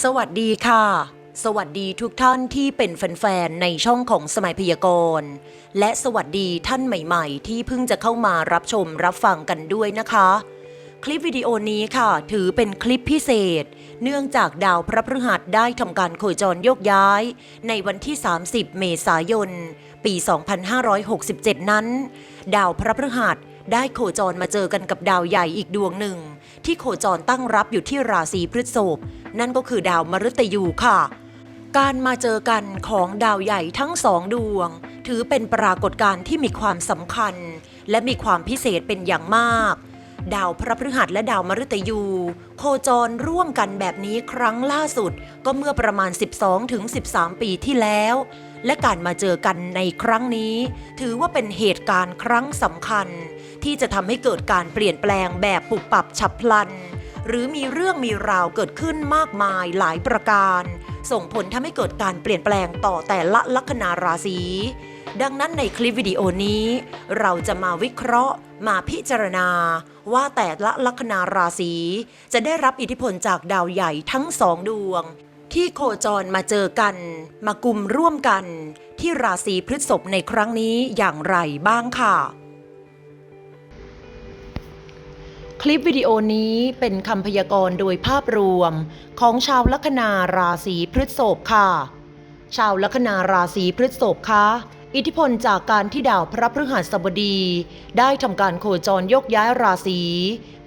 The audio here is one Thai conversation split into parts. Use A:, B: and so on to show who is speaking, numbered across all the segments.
A: สวัสดีค่ะ สวัสดีทุกท่านที่เป็นแฟนๆในช่องของสมัยพยากรณ์และสวัสดีท่านใหม่ๆ ที่เพิ่งจะเข้ามารับชมรับฟังกันด้วยนะคะ คลิปวิดีโอนี้ค่ะ ถือเป็นคลิปพิเศษ เนื่องจากดาวพระพฤหัสได้ทำการโคจรโยกย้าย ในวันที่ 30 เมษายน ปี 2567 นั้น ดาวพระพฤหัสได้โคจรมาเจอกันกับดาวใหญ่อีกดวงหนึ่ง ที่โคจรตั้งรับอยู่ที่ราศีพฤษภ นั่นก็คือดาวมฤตยูค่ะ การมาเจอกันของดาวใหญ่ทั้งสองดวง ถือเป็นปรากฏการณ์ที่มีความสำคัญ และมีความพิเศษเป็นอย่างมาก ดาวพระพฤหัสและดาวมฤตยู โคจรร่วมกันแบบนี้ครั้งล่าสุด ก็เมื่อประมาณ 12ถึง13 ปีที่แล้ว และการมาเจอกันในครั้งนี้ ถือว่าเป็นเหตุการณ์ครั้งสำคัญ ที่จะทำให้เกิดการเปลี่ยนแปลงแบบปุบปับฉับพลัน หรือมีเรื่องมีราวเกิดขึ้นมากมายหลายประการ ส่งผลทำให้เกิดการเปลี่ยนแปลงต่อแต่ละลัคนาราศีดังนั้นในคลิปวิดีโอนี้ เราจะมาวิเคราะห์ มาพิจารณา ว่าแต่ละลัคนาราศีจะได้รับอิทธิพลจากดาวใหญ่ทั้งสองดวง ที่โคจรมาเจอกัน มากลุ่มร่วมกัน ที่ราศีพฤษภในครั้งนี้อย่างไรบ้างค่ะ คลิปวิดีโอนี้เป็นคำพยากรณ์โดยภาพรวม ของชาวลัคนาราศีพฤษภค่ะ ชาวลัคนาราศีพฤษภคะอิทธิพลจากการที่ดาวพระพฤหัสบดี ได้ทำการโคจรยกย้ายราศี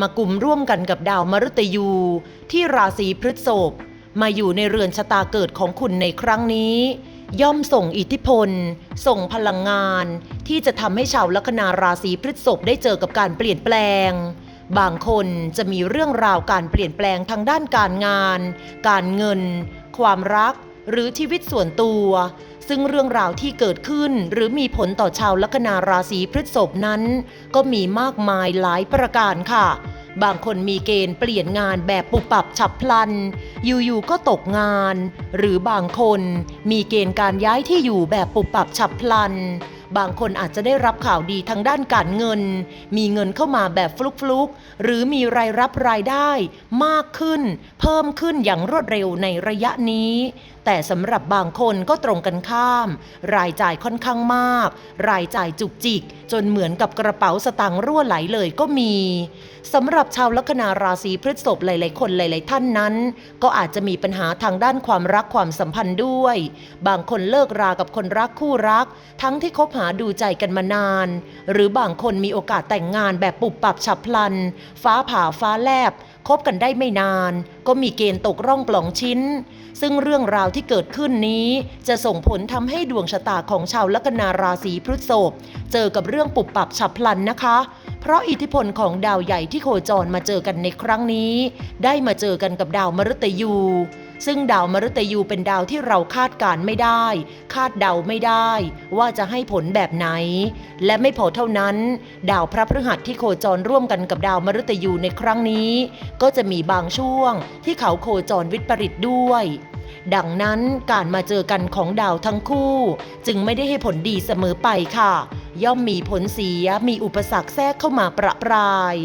A: มากลุ่มร่วมกันกับดาวมฤตยู ที่ราศีพฤษภมาอยู่ในเรือนชะตาเกิดของคุณในครั้งนี้ ย่อมส่งอิทธิพล ส่งพลังงาน ที่จะทำให้ชาวลัคนาราศีพฤษภได้เจอกับการเปลี่ยนแปลง บางคนจะมีเรื่องราวการเปลี่ยนแปลงทางด้านการงาน การเงิน ความรัก หรือชีวิตส่วนตัว ซึ่งเรื่องราวที่เกิดขึ้นหรือมีผลต่อชาวลัคนาราศีพฤษภนั้น ก็มีมากมายหลายประการค่ะ บางคนมีเกณฑ์เปลี่ยนงานแบบปุบปับฉับพลัน อยู่ๆก็ตกงาน หรือบางคนมีเกณฑ์การย้ายที่อยู่แบบปุบปับฉับพลัน บางคนอาจจะได้รับข่าวดีทางด้านการเงิน มีเงินเข้ามาแบบฟลุกๆ หรือมีรายรับรายได้มากขึ้น เพิ่มขึ้นอย่างรวดเร็วในระยะนี้แต่สำหรับบางคนก็ตรงกันข้าม รายจ่ายค่อนข้างมาก รายจ่ายจุกจิก จนเหมือนกับกระเป๋าสตางค์รั่วไหลเลยก็มีสำหรับชาวลัคนาราศีพฤษภหลาย ๆ คนหลาย ๆ ท่านนั้น ก็อาจจะมีปัญหาทางด้านความรักความสัมพันธ์ด้วย บางคนเลิกรากับคนรักคู่รัก ทั้งที่คบหาดูใจกันมานาน หรือบางคนมีโอกาสแต่งงานแบบปุบปับฉับพลัน ฟ้าผ่าฟ้าแลบ คบกันได้ไม่นาน ก็มีเกณฑ์ตกร่องปล่องชิ้น ซึ่งเรื่องราวที่เกิดขึ้นนี้ จะส่งผลทำให้ดวงชะตาของชาวลัคนาราศีพฤษภเจอกับเรื่องปุบปับฉับพลันนะคะ เพราะอิทธิพลของดาวใหญ่ที่โคจรมาเจอกันในครั้งนี้ ได้มาเจอกันกับดาวมฤตยู ซึ่งดาวมฤตยูเป็นดาวที่เราคาดการณ์ไม่ได้ คาดเดาไม่ได้ ว่าจะให้ผลแบบไหน และไม่พอเท่านั้น ดาวพระพฤหัสที่โคจรร่วมกันกับดาวมฤตยูในครั้งนี้ ก็จะมีบางช่วงที่เขาโคจรวิปริตด้วยดังนั้นการมาเจอกันของดาวทั้งคู่ จึงไม่ได้ให้ผลดีเสมอไปค่ะ ย่อมมีผลเสียมีอุปสรรคแทรกเข้ามาประปราย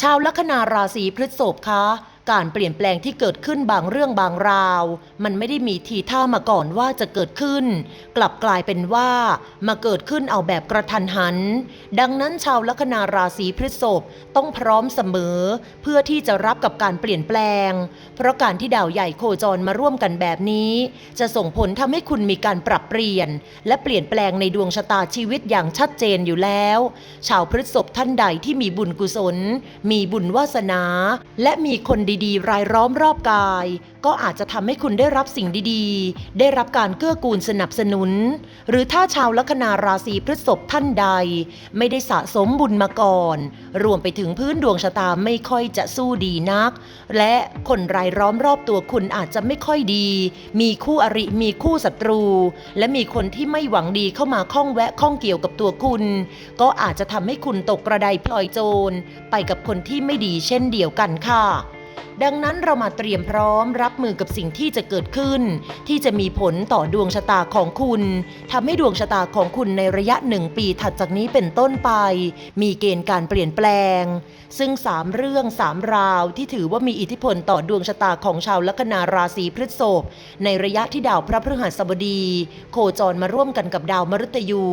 A: ชาวลัคนาราศีพฤษภคะ การเปลี่ยนแปลงที่เกิดขึ้นบางเรื่องบางราว มันไม่ได้มีทีท่ามาก่อนว่าจะเกิดขึ้น กลับกลายเป็นว่ามาเกิดขึ้นเอาแบบกระทันหัน ดังนั้นชาวลัคนาราศีพฤษภต้องพร้อมเสมอ เพื่อที่จะรับกับการเปลี่ยนแปลง เพราะการที่ดาวใหญ่โคจรมาร่วมกันแบบนี้ จะส่งผลทำให้คุณมีการปรับเปลี่ยน และเปลี่ยนแปลงในดวงชะตาชีวิตอย่างชัดเจนอยู่แล้ว ชาวพฤษภท่านใดที่มีบุญกุศล มีบุญวาสนา และมีคนดีๆ รายล้อมรอบกาย ก็อาจจะทำให้คุณได้รับสิ่งดีๆ ได้รับการเกื้อกูลสนับสนุน หรือถ้าชาวลัคนาราศีพฤษภท่านใด ไม่ได้สะสมบุญมาก่อน รวมไปถึงพื้นดวงชะตาไม่ค่อยจะสู้ดีนัก และคนรายล้อมรอบตัวคุณอาจจะไม่ค่อยดี มีคู่อริมีคู่ศัตรู และมีคนที่ไม่หวังดีเข้ามาข้องแวะข้องเกี่ยวกับตัวคุณ ก็อาจจะทำให้คุณตกกระไดพลอยโจรไปกับคนที่ไม่ดีเช่นเดียวกันค่ะ ดังนั้นเรามาเตรียมพร้อมรับมือกับสิ่งที่จะเกิดขึ้น ที่จะมีผลต่อดวงชะตาของคุณทำให้ดวงชะตาของคุณในระยะหนึ่งปีถัดจากนี้เป็นต้นไป มีเกณฑ์การเปลี่ยนแปลง ซึ่งสามเรื่องสามราวที่ถือว่ามีอิทธิพลต่อดวงชะตาของชาวลัคนาราศีพฤษภในระยะที่ดาวพระพฤหัสบดี โคจรมาร่วมกันกับดาวมฤตยู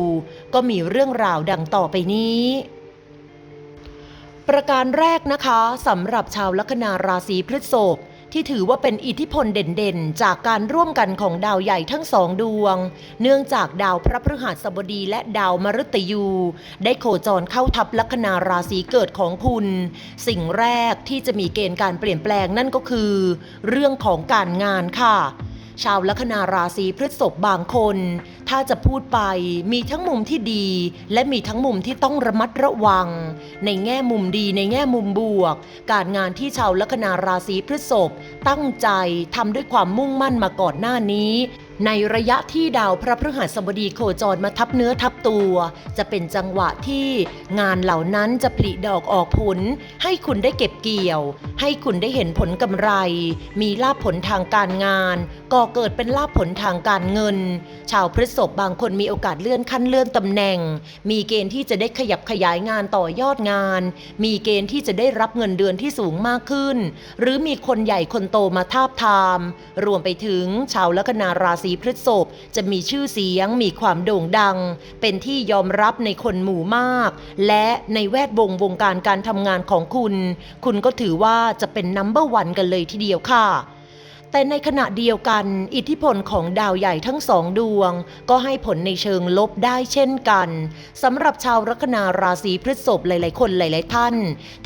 A: ก็มีเรื่องราวดังต่อไปนี้ ประการแรกนะคะสำหรับชาวลัคนาราศีพฤษภที่ถือว่าเป็นอิทธิพลเด่นๆ จากการร่วมกันของดาวใหญ่ทั้งสองดวง เนื่องจากดาวพระพฤหัสบดีและดาวมฤตยู ได้โคจรเข้าทับลัคนาราศีเกิดของคุณ สิ่งแรกที่จะมีเกณฑ์การเปลี่ยนแปลงนั่นก็คือ เรื่องของการงานค่ะ ชาวลัคนาราศีพฤษภบางคน ถ้าจะพูดไปมีทั้งมุมที่ดี และมีทั้งมุมที่ต้องระมัดระวัง ในแง่มุมดีในแง่มุมบวก การงานที่ชาวลัคนาราศีพฤษภตั้งใจทำด้วยความมุ่งมั่นมาก่อนหน้านี้ ในระยะที่ดาวพระพฤหัสบดีโคจรมาทับเนื้อทับตัว จะเป็นจังหวะที่งานเหล่านั้นจะผลิดอกออกผล ให้คุณได้เก็บเกี่ยว ให้คุณได้เห็นผลกำไร มีลาภผลทางการงานก่อเกิดเป็นลาภผลทางการเงิน ชาวพฤษภบางคนมีโอกาสเลื่อนขั้นเลื่อนตำแหน่ง มีเกณฑ์ที่จะได้ขยับขยายงานต่อยอดงาน มีเกณฑ์ที่จะได้รับเงินเดือนที่สูงมากขึ้น หรือมีคนใหญ่คนโตมาทาบทาม รวมไปถึงชาวลัคนาราศีพฤษภจะมีชื่อเสียงมีความโด่งดัง เป็นที่ยอมรับในคนหมู่มาก และในแวดวงวงการการทำงานของคุณ คุณก็ถือว่าจะเป็นนัมเบอร์วันกันเลยทีเดียวค่ะ แต่ในขณะเดียวกัน อิทธิพลของดาวใหญ่ทั้งสองดวง ก็ให้ผลในเชิงลบได้เช่นกันสำหรับชาวลัคนาราศีพฤษภหลาย ๆ คนหลาย ๆ ท่าน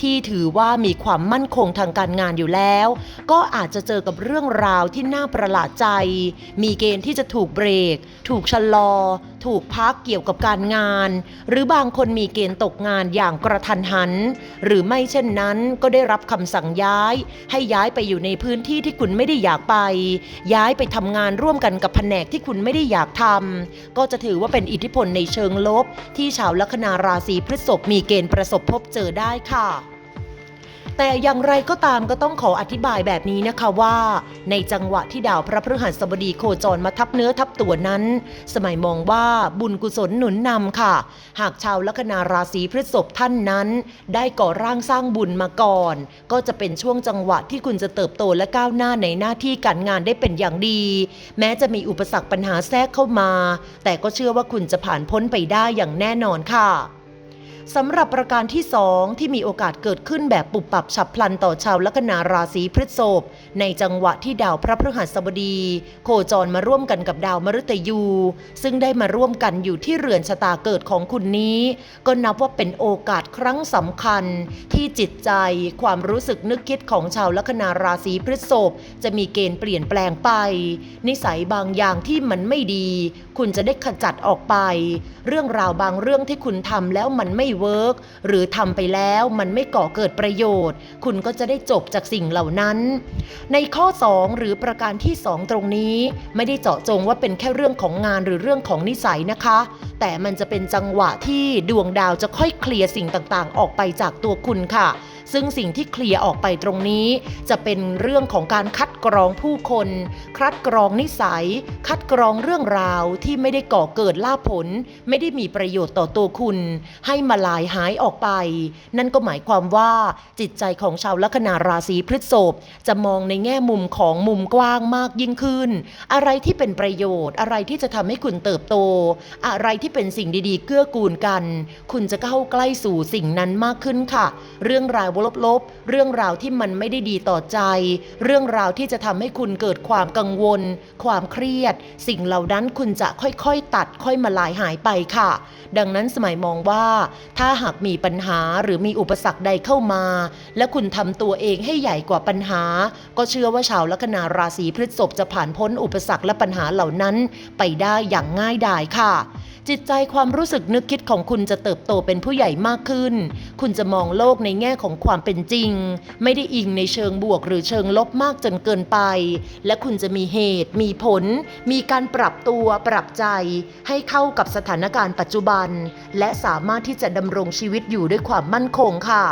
A: ที่ถือว่ามีความมั่นคงทางการงานอยู่แล้ว ก็อาจจะเจอกับเรื่องราวที่น่าประหลาดใจ มีเกณฑ์ที่จะถูกเบรก ถูกชะลอ ถูกพักเกี่ยวกับการงาน หรือบางคนมีเกณฑ์ตกงานอย่างกระทันหัน หรือไม่เช่นนั้นก็ได้รับคำสั่งย้าย ให้ย้ายไปอยู่ในพื้นที่ที่คุณไม่ได้อยากไป ย้ายไปทำงานร่วมกันกับแผนกที่คุณไม่ได้อยากทำก็จะถือว่าเป็นอิทธิพลในเชิงลบ ที่ชาวลัคนาราศีพฤษภมีเกณฑ์ประสบพบเจอได้ค่ะ แต่อย่างไรก็ตามก็ต้องขออธิบายแบบนี้นะคะว่า ในจังหวะที่ดาวพระพฤหัสบดีโคจรมาทับเนื้อทับตัวนั้น สมัยมองว่าบุญกุศลหนุนนำค่ะ หากชาวลัคนาราศีพฤษภท่านนั้น ได้ก่อร่างสร้างบุญมาก่อน ก็จะเป็นช่วงจังหวะที่คุณจะเติบโตและก้าวหน้าในหน้าที่การงานได้เป็นอย่างดี แม้จะมีอุปสรรคปัญหาแทรกเข้ามา แต่ก็เชื่อว่าคุณจะผ่านพ้นไปได้อย่างแน่นอนค่ะ สำหรับประการที่2ที่มีโอกาสเกิดขึ้นแบบปุบปับฉับพลันต่อชาวลัคนาราศีพฤษภในจังหวะที่ดาวพระพฤหัสบดี โคจรมาร่วมกันกับดาวมฤตยู ซึ่งได้มาร่วมกันอยู่ที่เรือนชะตาเกิดของคุณนี้ ก็นับว่าเป็นโอกาสครั้งสำคัญ ที่จิตใจความรู้สึกนึกคิดของชาวลัคนาราศีพฤษภจะมีเกณฑ์เปลี่ยนแปลงไป นิสัยบางอย่างที่มันไม่ดี คุณจะได้ขจัดออกไป เรื่องราวบางเรื่องที่คุณทำแล้วมันไม่เวิร์กหรือทำไปแล้วมันไม่ก่อเกิดประโยชน์ คุณก็จะได้จบจากสิ่งเหล่านั้น ในข้อ 2 หรือประการที่ 2 ตรงนี้ ไม่ได้เจาะจงว่าเป็นแค่เรื่องของงานหรือเรื่องของนิสัยนะคะ แต่มันจะเป็นจังหวะที่ดวงดาวจะค่อยเคลียร์สิ่งต่างๆ ออกไปจากตัวคุณค่ะ ซึ่งสิ่งที่เคลียร์ออกไปตรงนี้ จะเป็นเรื่องของการคัดกรองผู้คน คัดกรองนิสัย คัดกรองเรื่องราวที่ไม่ได้ก่อเกิดลาภผล ไม่ได้มีประโยชน์ต่อตัวคุณ ให้มาลายหายออกไป นั่นก็หมายความว่าจิตใจของชาวลัคนาราศีพฤษภจะมองในแง่มุมของมุมกว้างมากยิ่งขึ้น อะไรที่เป็นประโยชน์ อะไรที่จะทำให้คุณเติบโต อะไรที่เป็นสิ่งดีๆ เกื้อกูลกัน คุณจะเข้าใกล้สู่สิ่งนั้นมากขึ้นค่ะ เรื่องราวาวลบๆ เรื่องราวที่มันไม่ได้ดีต่อใจ เรื่องราวที่จะทำให้คุณเกิดความกังวล ความเครียด สิ่งเหล่านั้นคุณจะค่อยๆ ตัดค่อยมาลายหายไปค่ะ ดังนั้นสมัยมองว่า ถ้าหากมีปัญหาหรือมีอุปสรรคใดเข้ามา และคุณทำตัวเองให้ใหญ่กว่าปัญหา ก็เชื่อว่าชาวลัคนาราศีพฤษภจะผ่านพ้นอุปสรรคและปัญหาเหล่านั้น ไปได้อย่างง่ายดายค่ะ จิตใจความรู้สึกนึกคิดของคุณจะเติบโตเป็นผู้ใหญ่มากขึ้น คุณจะมองโลกในแง่ของความเป็นจริง ไม่ได้อิงในเชิงบวกหรือเชิงลบมากจนเกินไป และคุณจะมีเหตุ มีผล มีการปรับตัวปรับใจ ให้เข้ากับสถานการณ์ปัจจุบัน และสามารถที่จะดำรงชีวิตอยู่ด้วยความมั่นคงค่ะ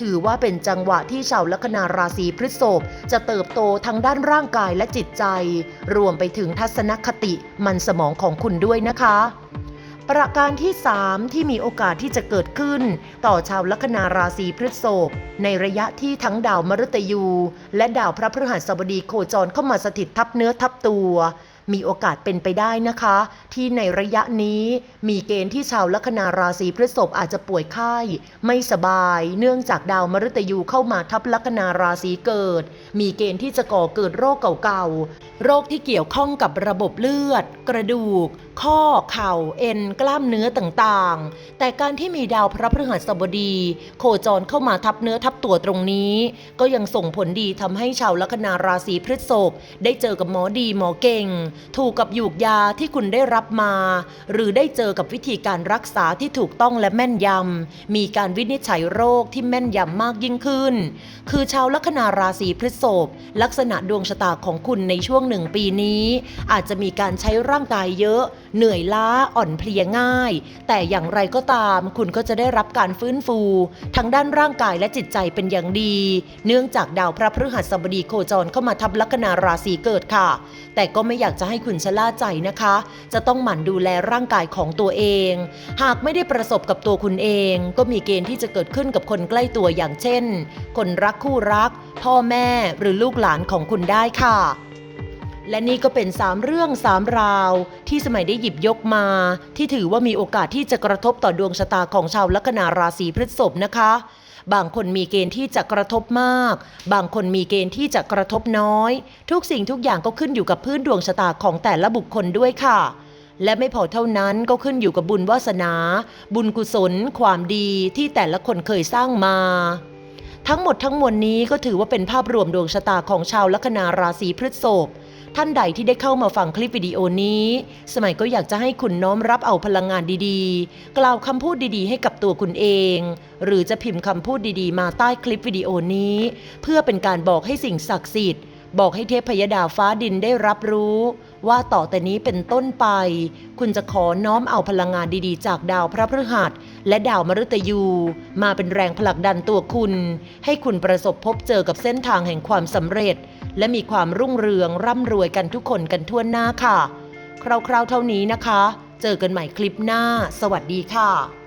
A: ถือว่าเป็นจังหวะที่ชาวลัคนาราศีพฤษภจะเติบโตทั้งด้านร่างกายและจิตใจ รวมไปถึงทัศนคติมันสมองของคุณด้วยนะคะ ประการที่ 3 ที่มีโอกาสที่จะเกิดขึ้น ต่อชาวลัคนาราศีพฤษภในระยะที่ทั้งดาวมฤตยู และดาวพระพฤหัสบดีโคจรเข้ามาสถิตทับเนื้อทับตัว มีโอกาสเป็นไปได้นะคะ ที่ในระยะนี้มีเกณฑ์ที่ชาวลัคนาราศีพฤษภอาจจะป่วยไข้ไม่สบาย เนื่องจากดาวมฤตยูเข้ามาทับลัคนาราศีเกิด มีเกณฑ์ที่จะก่อเกิดโรคเก่าๆ โรคที่เกี่ยวข้องกับระบบเลือด กระดูก ข้อ เข่า เอ็น กล้ามเนื้อต่างๆ แต่การที่มีดาวพระพฤหัสบดี โคจรเข้ามาทับเนื้อทับตัวตรงนี้ ก็ยังส่งผลดีทำให้ชาวลัคนาราศีพฤษภได้เจอกับหมอดีหมอเก่งถูกกับหยูกยาที่คุณได้รับมา หรือได้เจอกับวิธีการรักษาที่ถูกต้องและแม่นยำ มีการวินิจฉัยโรคที่แม่นยำมากยิ่งขึ้น คือชาวลัคนาราศีพฤษภลักษณะดวงชะตาของคุณในช่วงหนึ่งปีนี้ อาจจะมีการใช้ร่างกายเยอะ เหนื่อยล้าอ่อนเพลียง่าย แต่อย่างไรก็ตามคุณก็จะได้รับการฟื้นฟู ทั้งด้านร่างกายและจิตใจเป็นอย่างดี เนื่องจากดาวพระพฤหัสบดีโคจรเข้ามาทับลัคนาราศีเกิดค่ะ แต่ก็ไม่อยากจะให้คุณชะล่าใจนะคะ จะต้องหมั่นดูแลร่างกายของตัวเอง หากไม่ได้ประสบกับตัวคุณเอง ก็มีเกณฑ์ที่จะเกิดขึ้นกับคนใกล้ตัวอย่างเช่น คนรักคู่รัก พ่อแม่หรือลูกหลานของคุณได้ค่ะและนี่ก็เป็น3เรื่อง3ราว ที่สมัยได้หยิบยกมา ที่ถือว่ามีโอกาสที่จะกระทบต่อดวงชะตาของชาวลัคนาราศีพฤษภนะคะ บางคนมีเกณฑ์ที่จะกระทบมาก บางคนมีเกณฑ์ที่จะกระทบน้อย ทุกสิ่งทุกอย่างก็ขึ้นอยู่กับพื้นดวงชะตาของแต่ละบุคคลด้วยค่ะและไม่พอเท่านั้นก็ขึ้นอยู่กับบุญวาสนา บุญกุศล ความดีที่แต่ละคนเคยสร้างมา ทั้งหมดทั้งมวลนี้ก็ถือว่าเป็นภาพรวมดวงชะตาของชาวลัคนาราศีพฤษภ ท่านใดที่ได้เข้ามาฟังคลิปวิดีโอนี้ สมัยก็อยากจะให้คุณน้อมรับเอาพลังงานดีๆ กล่าวคำพูดดีๆ ให้กับตัวคุณเอง หรือจะพิมพ์คำพูดดีๆ มาใต้คลิปวิดีโอนี้ เพื่อเป็นการบอกให้สิ่งศักดิ์สิทธิ์บอกให้เทพยดาฟ้าดินได้รับรู้ ว่าต่อแต่นี้เป็นต้นไป คุณจะขอน้อมเอาพลังงานดีๆ จากดาวพระพฤหัส และดาวมฤตยู มาเป็นแรงผลักดันตัวคุณ ให้คุณประสบพบเจอกับเส้นทางแห่งความสำเร็จ และมีความรุ่งเรืองร่ำรวยกันทุกคนกันทั่วหน้าค่ะ คราวๆเท่านี้นะคะ เจอกันใหม่คลิปหน้า สวัสดีค่ะ